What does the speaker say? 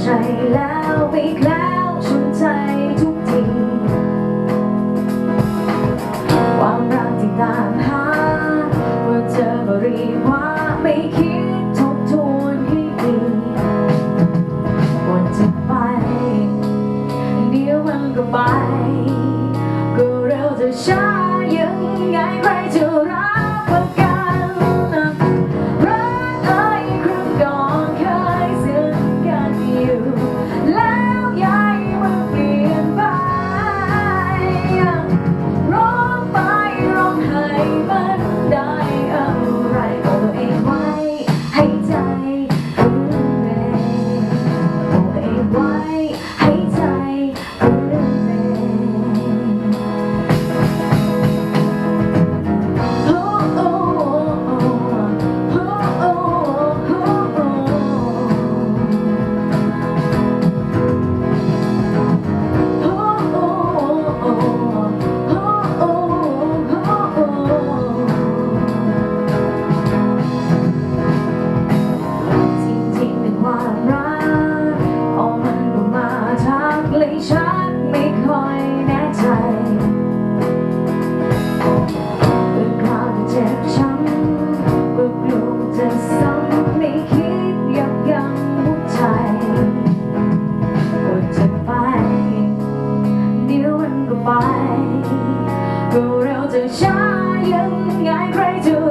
ใช่แล้วอีกแล้วชุนใจทุกทีความรักที่ตามหาเมื่อเจอก็รีบว่าไม่คิดทบทวนให้ดีวันจะไป เดี๋ยวมันก็ไป ก็เร็วจะช้า จะช้ายังไงใครจะ